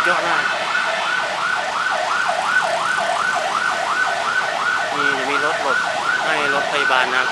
ดยอดมากนี่จะมีรถหลบให้รถพยาบาลนะ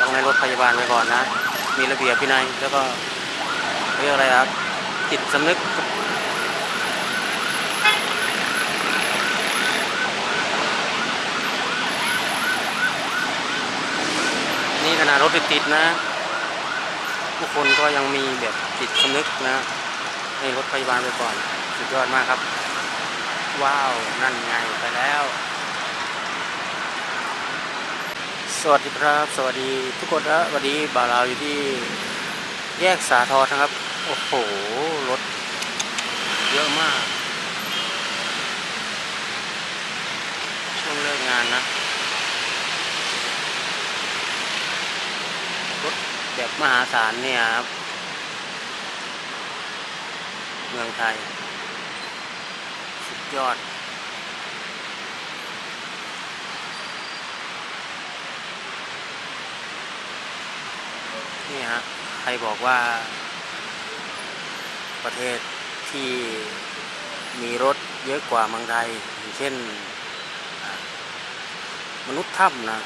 ต้องให้รถพยาบาลไปก่อนนะ มีระเบียบพินัยแล้วก็เรียกอะไรครับจิตสำนึกนี่ขนาดรถติดๆนะ ผู้คนก็ยังมีแบบจิตสำนึกนะให้รถพยาบาลไปก่อน สุดยอดมากครับ ว้าว นั่นไงไปแล้ว สวัสดีครับ สวัสดีทุกคนนะวันนี้บ่าวเราอยู่ที่แยกสาทรนะครับ โอ้โห รถ เยอะมาก ช่วงเลิกงานนะ รถแบบ มหาศาลเนี่ยครับ เมืองไทย สุดยอด นี่ฮะ ใครบอกว่า ประเทศที่มีรถเยอะกว่าเมืองไทย อย่างเช่น มนุษย์ถ้ำนะ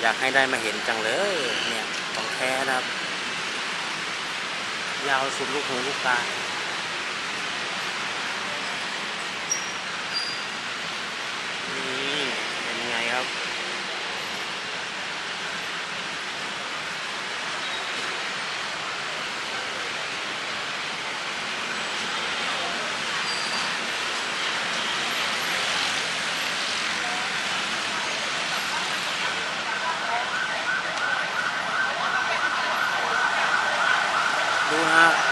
อยากให้ได้มาเห็นจังเลย เนี่ยของแท้นะครับ ยาวสุดลูกหูลูกตานี่เป็นไงครับ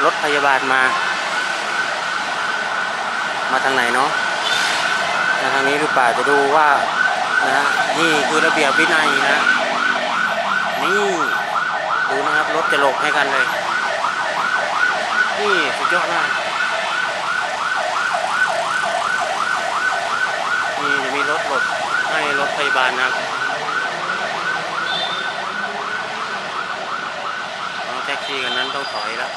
รถพยาบาลมา มาทางไหนเนาะมาทางนี้หรือเปล่าจะดูว่านะฮะนี่คือระเบียบวินัยนะนี่ดูนะครับรถจะหลบให้กันเลย นี่สุดยอดมากนี่จะมีรถหลบให้รถพยาบาลนะครับแท็กซี่กันนั้นต้องถอยแล้ว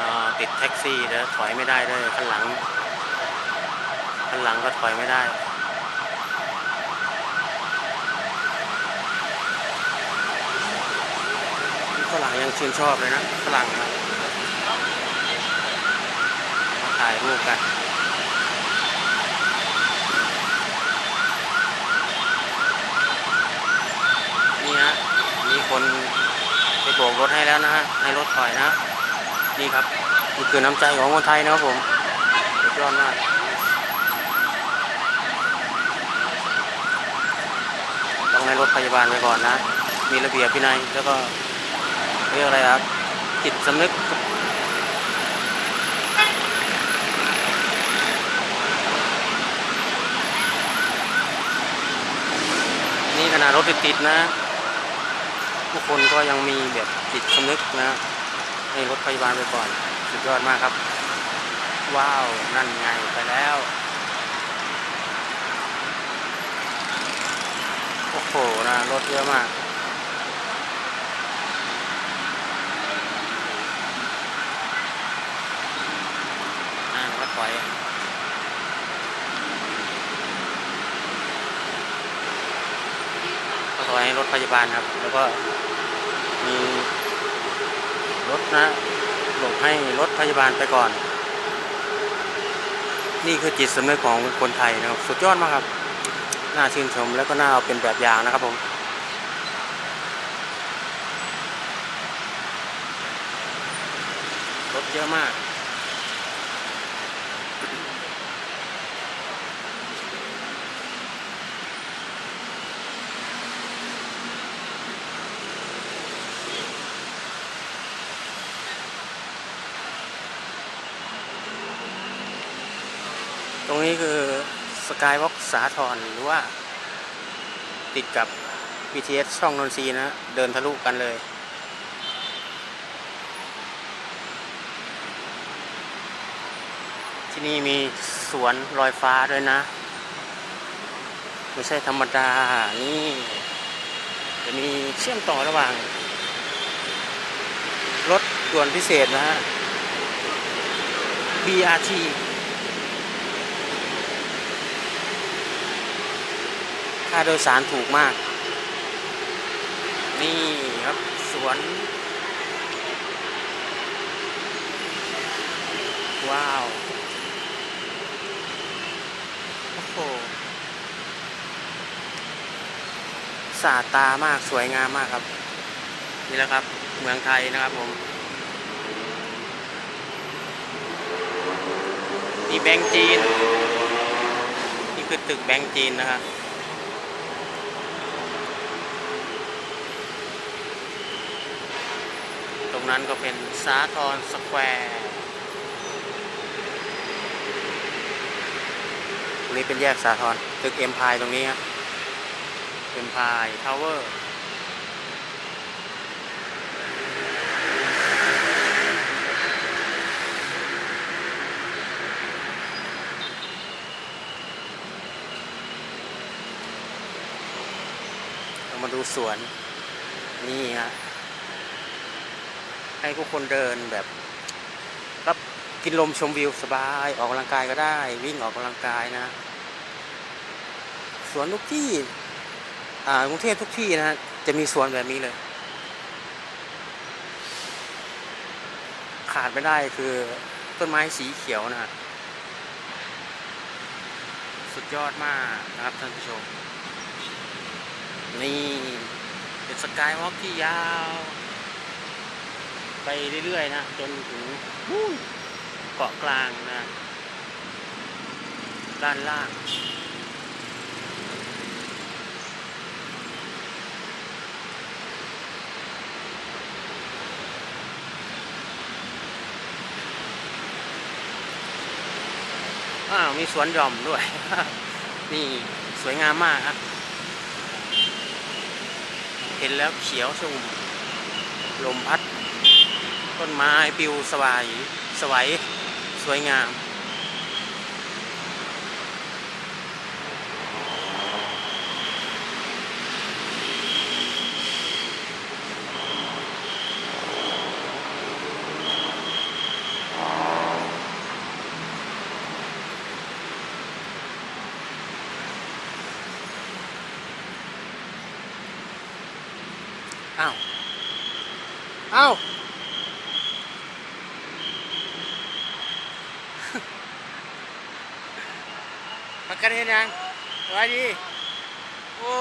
อ่าติดแท็ก ซี่แล้วถอยไม่ได้เลยข้างหลังข้างหลังก็ถอยไม่ได้ฝรั่งยังชื่นชอบเลยนะฝรั่งนะมาถ่ายรูปกันนี่ฮะมีคนไปโบกรถให้แล้วนะฮะให้รถถอยนะ นี่ครับ นี่คือน้ำใจของคนไทยนะครับผมสุดยอดมากต้องให้รถพยาบาลไปก่อนนะ มีระเบียบพินัยแล้วก็เรียกอะไรครับจิตสำนึกนี่ขนาดรถติดๆนะผู้คนก็ยังมีแบบจิตสำนึกนะให้รถพยาบาลไปก่อน สุดยอดมากครับ ว้าว นั่นไงไปแล้ว โอ้โหนะรถเยอะมากอ่าก็ถอยก็ถอยให้รถพยาบาลครับ แล้วก็มีรถนะ ให้รถพยาบาลไปก่อน นี่คือจิตสำนึกของคนไทยนะครับ สุดยอดมากครับ น่าชื่นชมแล้วก็น่าเอาเป็นแบบอย่างนะครับผมรถเยอะมาก ตรงนี้คือส กายวอล์กสาทรหรือว่า ติดกับ BTS ช่องนนทรีนะ เดินทะลุกันเลยที่นี่มีสวนลอยฟ้าด้วยนะ ไม่ใช่ธรรมดา นี่จะมีเชื่อมต่อระหว่าง รถด่วนพิเศษนะฮะ BRT ค่าโดยสารถูกมาก นี่ครับสวน ว้าว โอ้โหสาตามากสวยงามมากครับ นี่แหละครับเมืองไทยนะครับผมมีแบงก์จีน นี่คือตึกแบงก์จีนนะครับ รงนั้นก็เป็นสาทรสแควร์ตรงนี้เป็นแยกสาทรตึกเอ็มพายตรงนี้ครับเอ็มพายทาวเวอร์มาดูสวน นี่ฮะ ให้ผู้คนเดินแบบรับกินลมชมวิวสบายออกกำลังกายก็ได้ วิ่งออกกำลังกายนะสวนทุกที่อ่ากรุงเทพทุกที่นะฮะจะมีสวนแบบนี้เลย ขาดไม่ได้คือต้นไม้สีเขียวนะฮะสุดยอดมากนะครับท่านผู้ชม นี่ เป็นสกายวอล์กที่ยาว ไปเรื่อยๆนะ จนถึงนู่นเกาะกลางนะ ด้านล่าง อ้าว มีสวนหย่อมด้วย นี่สวยงามมากครับ เห็นแล้วเขียวชุ่มลมพัด ต้นไม้ปิวสวายสวยสวยงามอ้าวอ้าว กันเห็นยังสวัสดีโอ้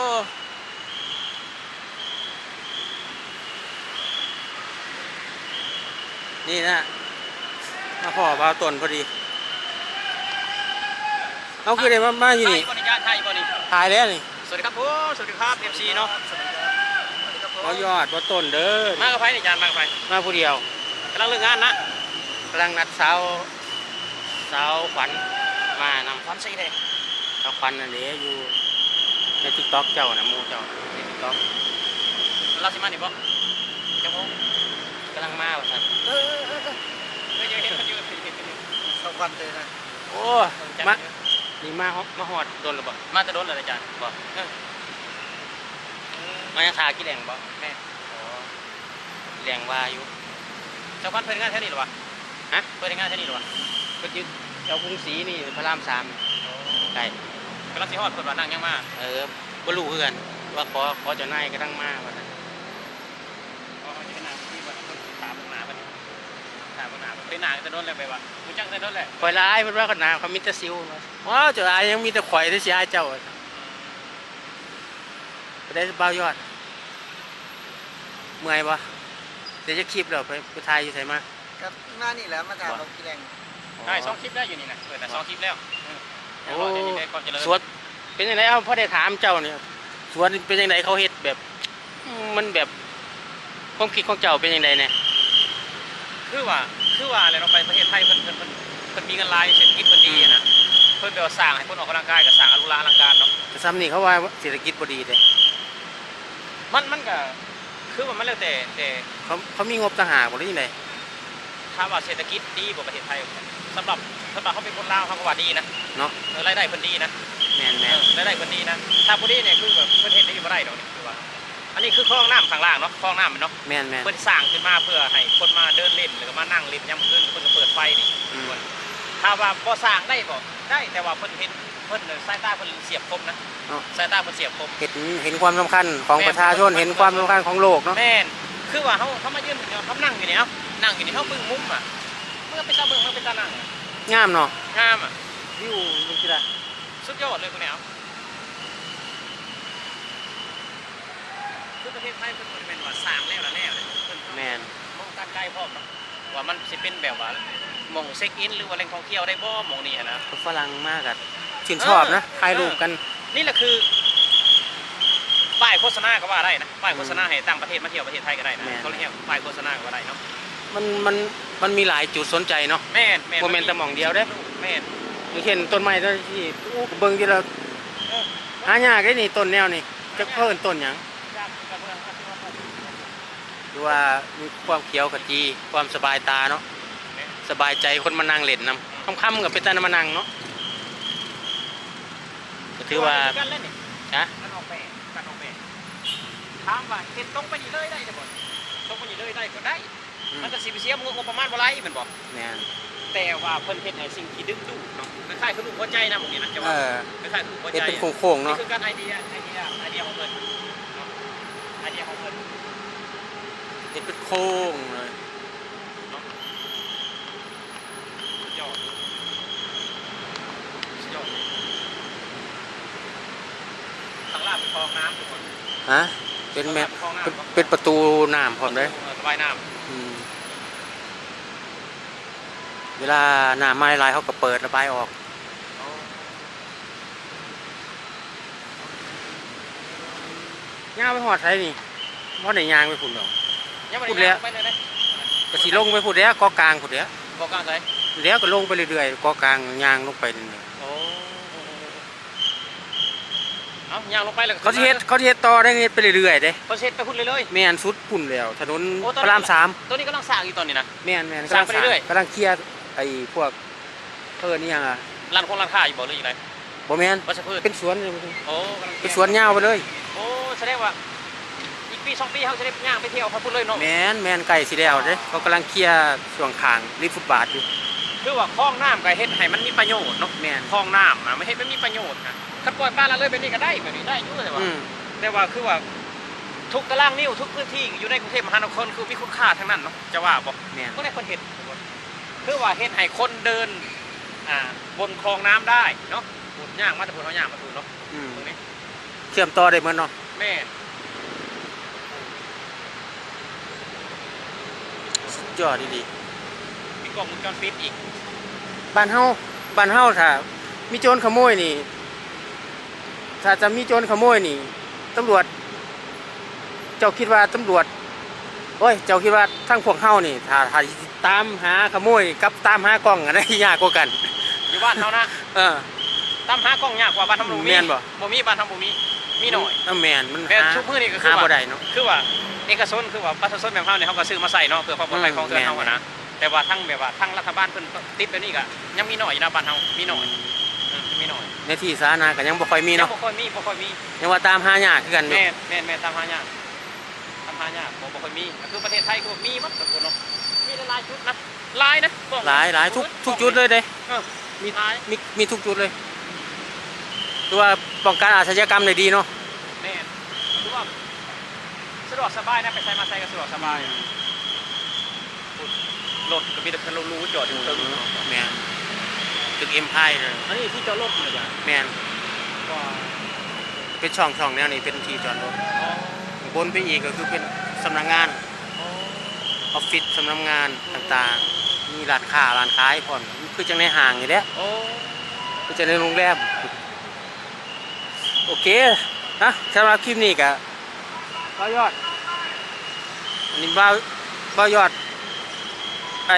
นี่นะมาพ่อบ่าวต้นพอดี เอาคือได้มามาที่นี่ไทยบริการไทยบริถ่ายแล้วนี่ สวัสดีครับผมสวัสดีครับเอฟซีเนาะบ่ยอดบ่ต้นเด้อ มากับไฟนี่จานมากับไฟมาผู้เดียวกำลังเลิกงานนะกำลังนัดสาวสาวขวัญมานควันสีแดงำสาวขวัญอันนี้อยู่ในทิกต็อกเจ้านะหมูเจ้าในทิกต็อกเราสิมาดิบ่เจ้าพงกำลังมาว่าซั่นเออเออเออไม่เจอเห็นมันอยู่สองวันเลยนะโอ้มานี่มาฮอดมาหอดโดนหรือเปล่ามาจะโดนเลยอาจารย์บ่เออมายังทากี่แรงบ่แม่อ๋อแรงว่าอยู่เจ้าควันเพิ่นงานแค่นี้หรอวะฮะเพิ่นงานแค่นี้หรอวะ ก็ยึดเจ้ากรุงศรีนี่พระรามสามใช่ กำลังสิฮอดเพิ่นว่านั่งยังมาเออบ่รู้คือกันว่าขอขอเจ้านายกำลังมาว่าซั่นอ๋อจะเป็นนางที่ว่าถามหนาเพิ่นถามหนาเป็นนางจะโดนอะไรไปวะกูจังจะโดนแหละข่อยลายเพิ่นว่ากันนาเขามีแต่ซิวว้าวเจ้าอายยังมีแต่ข่อยที่สิอายเจ้าว่าซั่นไปได้บ่าวยอด เมื่อยปะเดี๋ยวจะคลิปเราไปไปถ่ายอยู่ไสมากับมานี่แหละมาถามเรากี่แรง ได้สองคลิปแล้วอยู่นี่นะเออแต่สองคลิปแล้วเออ โอ้เดี๋ยวรอเดี๋ยวนี้ได้ความเจริญสวนเป็นยังไงเอ้าพ่อได้ถามเจ้าเนี่ยสวนเป็นยังไงเขาเฮ็ดแบบอืมมันแบบความคิดของเจ้าเป็นยังไงเนี่ยคือว่าคือว่าอะไรเราไปประเทศไทยเพิ่นเพิ่นเพิ่นเพิ่นมีเงินหลายเศรษฐกิจเพิ่นดีอะนะเพิ่นไปว่าสร้างให้เพิ่นออกกำลังกายกับสร้างอนุรักษ์อลังการเนาะแต่ซ้ำนี่เขาว่าเศรษฐกิจบ่ดีเลยมันมันก็คือว่ามันแล้วแต่แต่เขาเขามีงบต่างหากบ่หรือยังไงถามว่าเศรษฐกิจดีกว่าประเทศไทยสำหรับสำหรับเขาเป็นคนลาวเขาก็ว่าดีนะ เนาะเออรายได้เพิ่นดีนะแม่นเอแม่นอรายได้เพิ่นดีนะ ถ้าบ่ดีเนี่ยคือแบบเพิ่นเฮ็ดได้บ่ได้ดอกนี่คือว่า อันนี้คือคลองน้ำข้างล่างเนาะคลองน้ำมันเนาะ แม่นแม่นเพิ่นสร้างขึ้นมาเพื่อให้คนมาเดินเล่นหรือมานั่งเล่นยามคืนเพิ่นก็เปิดไฟนี่อืม ถ้าว่าบ่สร้างได้บ่ได้แต่ว่าเพิ่นเห็นเพิ่นสายตาเพิ่นเสียบคมนะเนาะสายตาเพิ่นเสียบคม เห็นเห็นความสำคัญของแม่น ประชาชนเห็นความสำคัญของโลกเนาะแม่นคือว่าเขาเขามายืนอยู่เนี่ยเขานั่งอยู่เนี่ยครับนั่งอยู่นี่เขาเบิ่งมุมอะเมื่อเป็นตาเบิ่งเมื่อเป็นตานั่งอะงามเนาะงามอะ วิวมันสิล่ะสุดยอดเลยคนเนี้ยครับคือประเทศไทยเป็นบริเวณว่าสร้างแล้วละแล้วเลยเพิ่นแม่นมองการไกลพร้อมเนาะว่ามันสิเป็นแบบว่าหมองเช็คอินหรือว่าแหล่งท่องเที่ยวได้บ่หมองนี้อะนะ ฝรั่งมากอะชื่นชอบนะเออ ถ่ายรูปกัน นี่แหละคือป้ายโฆษณาก็ว่าได้นะป้ายโฆษณาให้ต่างประเทศมาเที่ยวประเทศไทยก็ได้นะแม่น เขาเรียกป้ายโฆษณาก็ว่าได้เนาะมันมันมันมีหลายจุดสนใจเนาะ แม่นแม่นบ่แม่นแต่หม่องเดียวเด้ แม่น อย่างเช่นต้นไม้ต้นที่อู้เบิ่งที่เราเออหายากได้นี่ต้นแนวนี่จะเพิ่นต้นหยังยากกับเมืองครับที่ว่าเขาหรือว่ามีความเขียวขจีความสบายตาเนาะสบายใจคนมานั่งเล่นนำค่ำๆก็เป็นตามานั่งเนาะก็ถือว่าการเล่นนี่ฮะการออกแบบการออกแบบถามว่าเห็นตรงไปนี่เลยได้บ่ตรงไปนี่เลยได้ก็ได้อืมมันก็สิไปเสียงบประมาณบ่ไรแม่นบ่แม่น แต่ว่าเพิ่นเฮ็ดให้สิ่งที่ดึงดูดเนาะคล้ายๆคือลูกหัวใจนะหมองนี้นะจะเอว่าอคล้ายๆคือลูกหัวเฮ็ดใจเป็นโค้งๆนี่เนาะคือการไอเดียไอเดียไอเดียของเพิ่นเนาะไอเดียของเพิ่นเฮ็ดเป็นโค้งเลยสุดยอดสุดยอดข้างล่างเป็นคลองน้ำทุกคนฮะเป็นแม่คลองน้ำเป็นเป็นประตูน้ำพร้อมเลยเออระบายน้อืม เวลาน้ำมาหลายๆเขาก็เปิดระบายออกำย่างไปหอดไทยนี่เพราะไหนยางไปพุ่นดอกยังไม่พูได้ดแล้วย่างไปเลยนะก็สิลงไปพุ่นเดียวกอกลางพุ่นเดียวบอกกลางเลยเดี๋ยวก็ลงไปเรื่อยๆกอกลางยางลงไปเรื่อยโอ้เอาย่างลงไปแล้วๆเขาสิเฮ็ดเขาสิเฮ็ดต่อได้เฮ็ดไปเรื่อยๆเด้เขาสิเฮ็ดไปพุ่นเลยเลยแม่นสุดพุ่นแล้ว ถนนโอ้ตอนพนี้ระรามสามตัวนี้กำลังสร้างอยู่ตอนนี้นะแม่นแม่นสร้างไปเรื่อยๆกำลังเคลียร์ ไอ้พวกเพิ่นนี่ยังอะร้านคงร้านค้าอยู่บ่หรือยังไงบ่แม่นวัชพืชเป็นสวนเลยโอ้กำลังเป็นสวนยาวไปเลย โอ้แสดงว่าอีกปีสองปีเขาจะได้ย่างไปเที่ยวเขาพูดเลยเนาะแม่นแม่นไก่สิแล้วเด้เขากำลังเคลียร์ช่วงข้างริมฟุตบาทอยู่คือว่าคลองน้ำก็เฮ็ดให้มันมีประโยชน์เนาะแม่นคลองน้ำนะไม่ให้มันมีประโยชน์นะคันปล่อยปลาละเลยแบบนี้ก็ได้แบบนี้ได้อยู่แต่ว่าอืมแต่ว่าคือว่าทุกตารางนิ้วทุกพื้นที่อยู่ในกรุงเทพมหานครคือมีคุณค่าทั้งนั้นเนาะจะว่าบ่แม่นก็ได้คนเห็น คือว่าเฮ็ดให้คนเดินอ่าบนคลองน้ำได้เนาะพูดย่างมาแต่พูดเอาย่างมาพูดเนาะอืมตรงนี้เชื่อมต่อได้เหมือนเนาะแม่สุดยอดดีมีกล้องวงจรปิดอีกๆบ้านเฮาบ้านเฮาถ้ามีโจรขโมยนี่ ถ้าจะมีโจรขโมยนี่ตำรวจ เจ้าคิดว่าตำรวจ โอ้ย เจ้าคิดว่าทั้งพวกเฮานี่ถ้าถ้าตามหาขโมยกับตามหากล้องอะไรยากกว่ากัน อยู่บ้านเฮานะเออตามหากล้องยากกว่าบ้านทำบ่มีแม่นบ่ บ่มีบ้านทำบ่มีมีหน่อยเออแม่นมันแม่นหาทุกมื้อนี่ก็คือหาว่าบ่ได้เนาะ คือว่าเอกชนคือว่าประชาชนแบบเฮาเนี่ยเขาก็ซื้อมาใส่เนาะเพื่อความปลอดภัยของเพื่อนเฮาอะนะแต่ว่าทั้งแบบว่าทั้งรัฐบาลเพิ่นติดแบบนี้ก็ยังมีหน่อยอยู่นะบ้านเฮามีหน่อยอืมมีหน่อยในที่สาธารณะก็ยังบ่ค่อยมียัเนาะงบ่ค่อยมีบ่ค่อยมียังว่าตามหายากคือกันอยู่ แม่นแม่นแม่นตามหายากตาม หายากบ่บ่ค่อยมีก็คือประเทศไทยก็มีหมดทุกคนเนาะมีหลายๆจุดนะหลายนะบอกหลายหลายทุกทุกจุดเลยเด้เออมีหลายมีมีทุกจุดเลยคือว่าป้องกันอาชญากรรมได้ดีเนาะแม่นคือว่าสะดวกสบายนะไปใช้มาใช้ก็สะดวกสบายรถก็มีแต่คันรู้ๆจอดอยู่เติมแม่นตึกเอ็มพายเลยอันนี้ที่จอดรถเลยจ้ะแม่นก็เป็นช่องช่องแนวนี้เป็นที่จอดรถ บนไปอีกก็คือเป็นสำนักงานออฟฟิศสำนักงานต่างๆ มีร้านค้าร้านขายพร้อมคือจังในห้างนี่แหละโอ้คือจังในโรงแรมโอเคนะสำหรับคลิปนี้ก็บ้ายอดอันนี้บ้าบ้ายอดไอ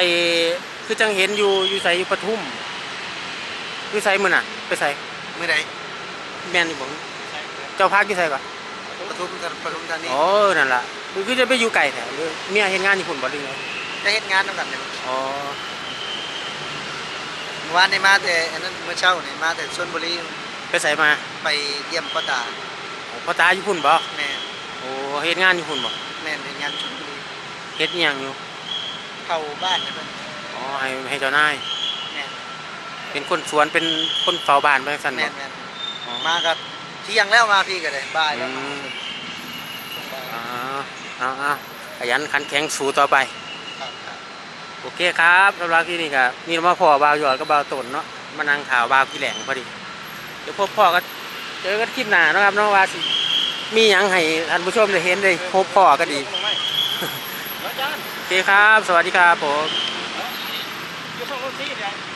คือจังเห็นอยู่อยู่ใส่อยู่ปทุมอยู่ใส่มื้อน่ะ ไปใส่เมื่อใดแม่นอยู่บ่เจ้าพักอยู่ใส่ก่อน ปทุมธาปทุมธานีโอ้นั่นล่ะคือคือจะไปอยู่ไกลแท้หรือเมียเฮ็ดงานญี่ปุ่นบ่หรือไงบจะเฮ็ดงานนำกันเนี่ยอ๋อเมื่อวานนี่มาแต่อันนั้นเมื่อเช้านี่มาแต่ชลบุรีไปใส่มาไปเยี่ยมพ่อตาพ่อตาอยู่พุ่นบ่แม่โอ้เฮ็ดงานอยู่พุ่นบ่แม่นเฮ็ดงานชลบุรีเฮ็ดหยังอยู่เข้าบ้านเนี่ยเพิ่นอ๋อให้ให้เจ้านายแม่นเป็นคนสวนเป็นคนเฝ้าบ้านไปสั่นแม่นแม่นมาก็เที่ยงแล้วมาพี่ก็ได้บ่ายอืแล้วมามอ๋อเอาเอาขยันขันแข็งสู้ต่อไป ครับครับโอเคครับสำหรับที่นี่ก็มีมาพ่อบาวหยอดกับบาวตนเนาะมานั่งข่าวบาวกี่แหลงพอดี เดี๋ยวพบพ่อก็เจอกันคลิปหน้าเนาะครับเนาะว่าสิ มีหยังให้ท่านผู้ชมได้เห็นได้พบพ่อก็ดี อาจารย์โอเคครับ สวัสดีครับผม อยู่ช่องรถที่เดี๋ยว